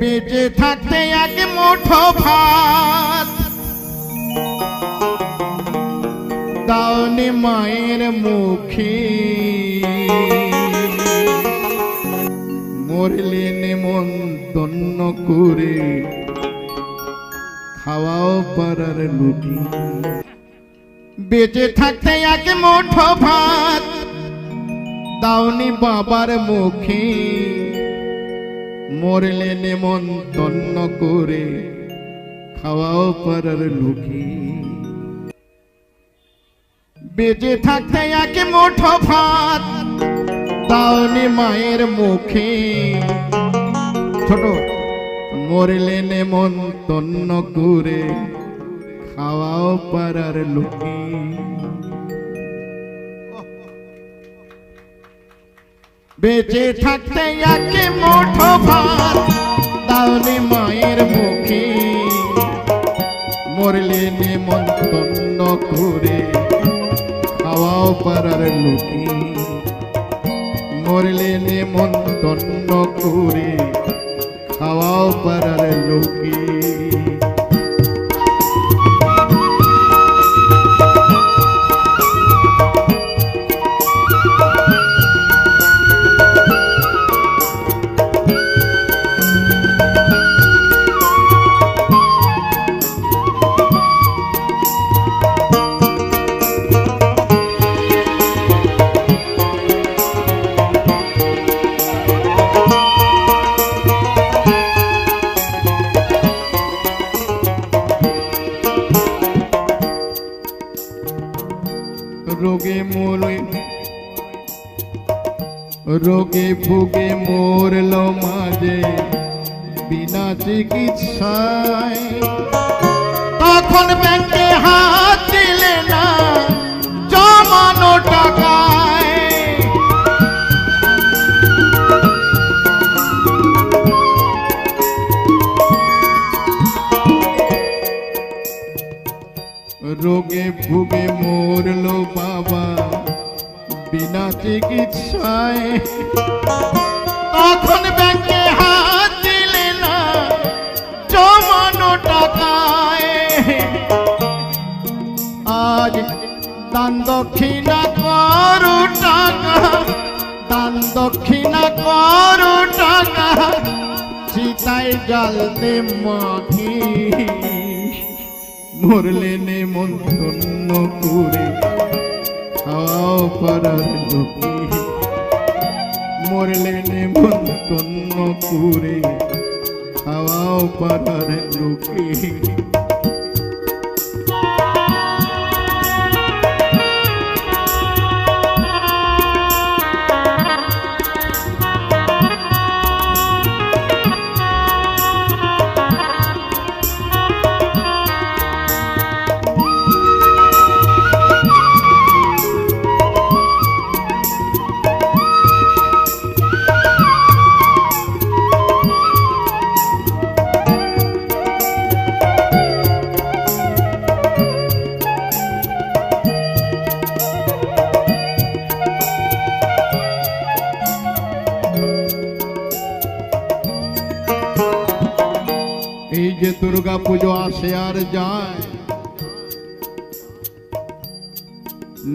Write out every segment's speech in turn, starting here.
বেঁচে থাকতে এক মুঠো ভাত। দাওনি মায়ের মুখে। মরলে নেমন্তন্ন করে খাওয়াও পারার লুটি। বেঁচে থাকতে এক মুঠো ভাত। দাওনি বাবার মুখে। মরলে নেমন্তন্ন করে খাওয়াও পারার লুকি। বেঁচে থাকতে এক মুঠো ভাত দাওনি মায়ের মুখে। ছোট, মরলে নেমন্তন্ন করে খাওয়াও পারার লুকি। বেঁচে থাকতে একে মুঠো ভাত দাওনি মায়ের মুখে, মরলে নেমন্তন্ন করে খাওয়াও পারার লোকে। মরলে নেমন্তন্ন করে খাওয়াও পারার লোকে। রোগে মরে রোগে ভুগে মরল মাঝে বিনা চিকিৎসায়। তখন ব্যাংকে হাত দিলে না। দান দক্ষিণা করু টাকা, দান দক্ষিণা করু টাকা চিতায় জ্বালতে মাখি মরলে নেমন্তন্ন করে খাওয়াও পারার লোকে, মরলে নেমন্তন্ন করে খাওয়াও পারার লোকে।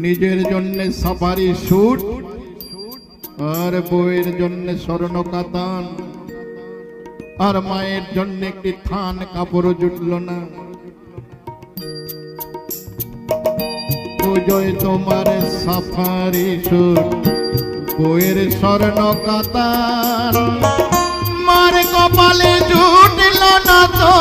নিজের জন্য সাফারি স্যুট আর বউয়ের জন্য স্বর্ণ কাতান। আর মায়ের জন্য একটি থান কাপড় জুটল না। পুজোয় তোমার সাফারি স্যুট বউয়ের স্বর্ণ কাতান। মার কপালে জুটল না তো।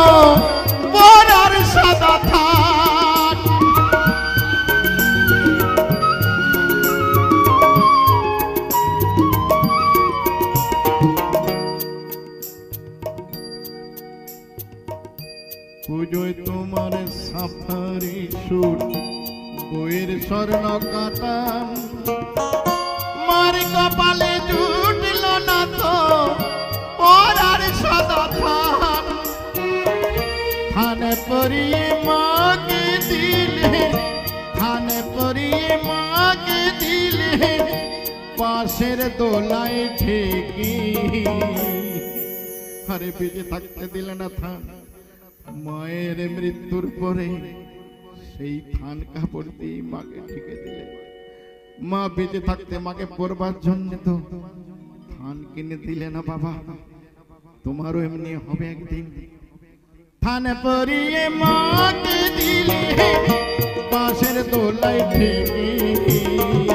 পাশের দোলায় ঠেকি। আরে বেঁচে থাকতে দিলে না থান। মায়ের মৃত্যুর পরে সেই থান কাপড় দিয়ে মাকে ঢেকে দিলে। মা বেঁচে থাকতে মাকে পরবার জন্য তো থান কিনে দিলে না বাবা। তোমারও এমনি হবে একদিন। থান পরিয়ে মাকে দিলে বাঁশের দোলাই ঠেকে।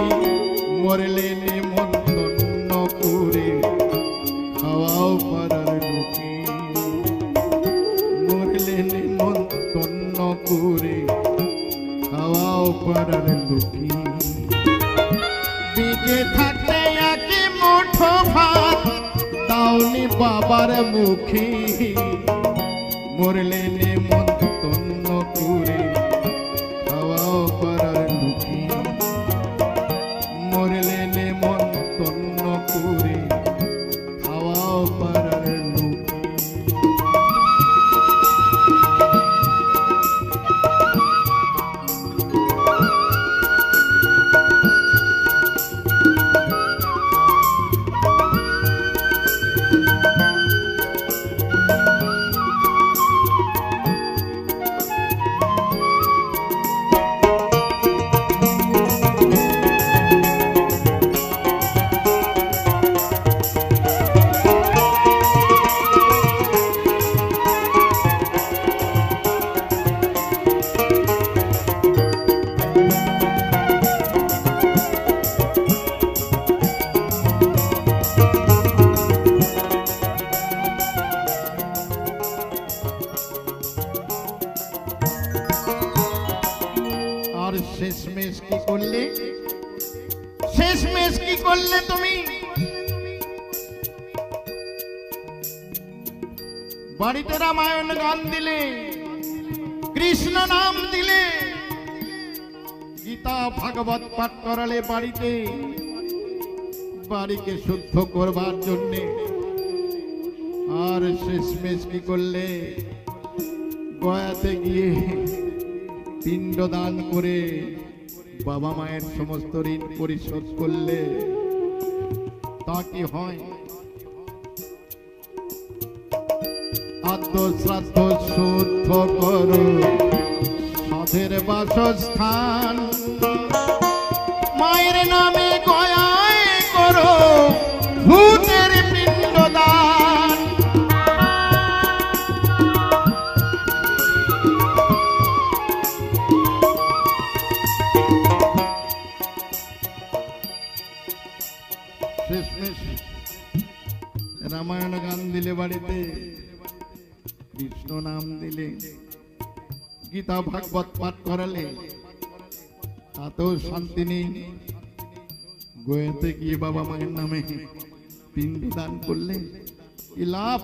মরলে নিমন্ত্রণ করে খাওয়াও পারার লোকে মরলে নিমন্ত্রণ করে খাওয়াও পারার লোকে বেঁচে থাকতে একে মুঠো ভাত, দাওনি বাবার মুখে। মরলে শেষমেশ কি করলে? শেষমেশ কি করলে তুমি? বাড়িতে রামায়ণ গান দিলে, কৃষ্ণ নাম দিলে, গীতা ভাগবত পাঠ করালে বাড়িতে, বাড়িকে শুদ্ধ করবার জন্যে। আর শেষমেশ কি করলে? গয়াতে গিয়ে পিণ্ড দান করে বাবা মায়ের সমস্ত ঋণ পরিশোধ করলে তা কি হয়? আদ্য শ্রাদ্ধ শুদ্ধ করো। সাধের বাসস্থান মায়ের নামে গয়ায় করো। ভূতের পিণ্ড শেষমেশ রামায়ণ গান দিলে বাড়িতে, কৃষ্ণ নাম দিলে, গীতা ভাগবত পাঠ করালে, তাতেও শান্তি নেই। গোয়াতে গিয়ে বাবা মায়ের নামে পিণ্ড দান করলে কি লাভ?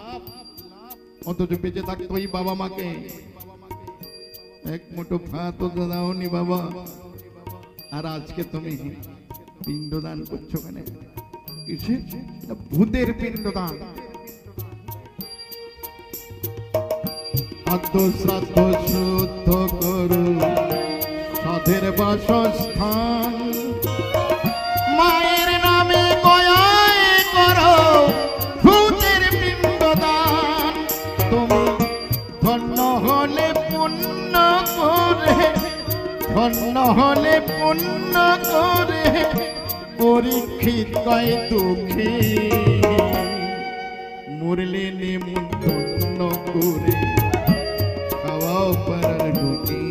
অথচ বেঁচে থাকতো ওই বাবা মাকে। এক মুঠো ভাতও তো দাওনি বাবা। আর আজকে তুমি পিণ্ডদান করছ কেন? ভূতের পিণ্ডদান খাদ্য শ্রাদ্ধ শুদ্ধ করু সাধের বাসস্থান পরীক্ষিত কয় দুঃখী মুরলি নিমন্ত্রণ করে খাওয়াও পারার ঢুকি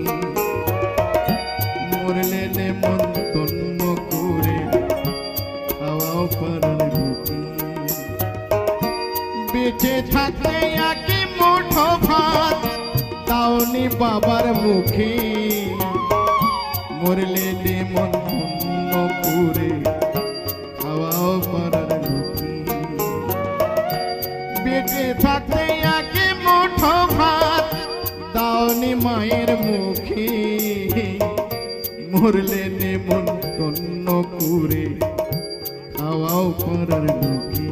মুরলি নিমন্ত্রণ করে খাওয়াও পারার ঢুকি বেঁচে থাকতে একে মুঠো ভাত তাওনি বাবার মুখে। মরলে নিমন্ত্রণ করে মরলে নেমন্তন্ন করে খাওয়াও করার মুখে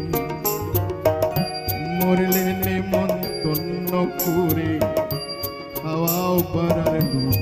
মরলে নেমন্তন্ন করে খাওয়াও করার মুখে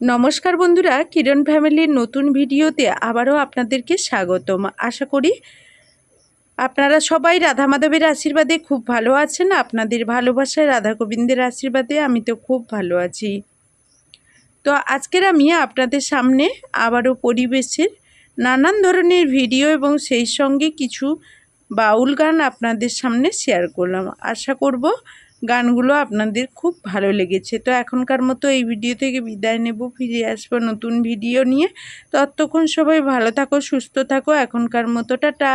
নমস্কার বন্ধুরা, কিরণ ফ্যামিলির নতুন ভিডিওতে আবারও আপনাদেরকে স্বাগতম। আশা করি আপনারা সবাই রাধা মাধবের আশীর্বাদে খুব ভালো আছেন। আপনাদের ভালোবাসায় রাধা গোবিন্দের আশীর্বাদে আমি তো খুব ভালো আছি। তো আজকের আমি আপনাদের সামনে আবারও পরিবেশের নানান ধরনের ভিডিও এবং সেই সঙ্গে কিছু বাউল গান আপনাদের সামনে শেয়ার করলাম। আশা করব গানগুলো আপনাদের খুব ভালো লেগেছে। তো এখনকার মতো এই ভিডিও থেকে বিদায় নেব, ফিরে আসব নতুন ভিডিও নিয়ে। ততক্ষণ সবাই ভালো থাকো, সুস্থ থাকো। এখনকার মতো টাটা।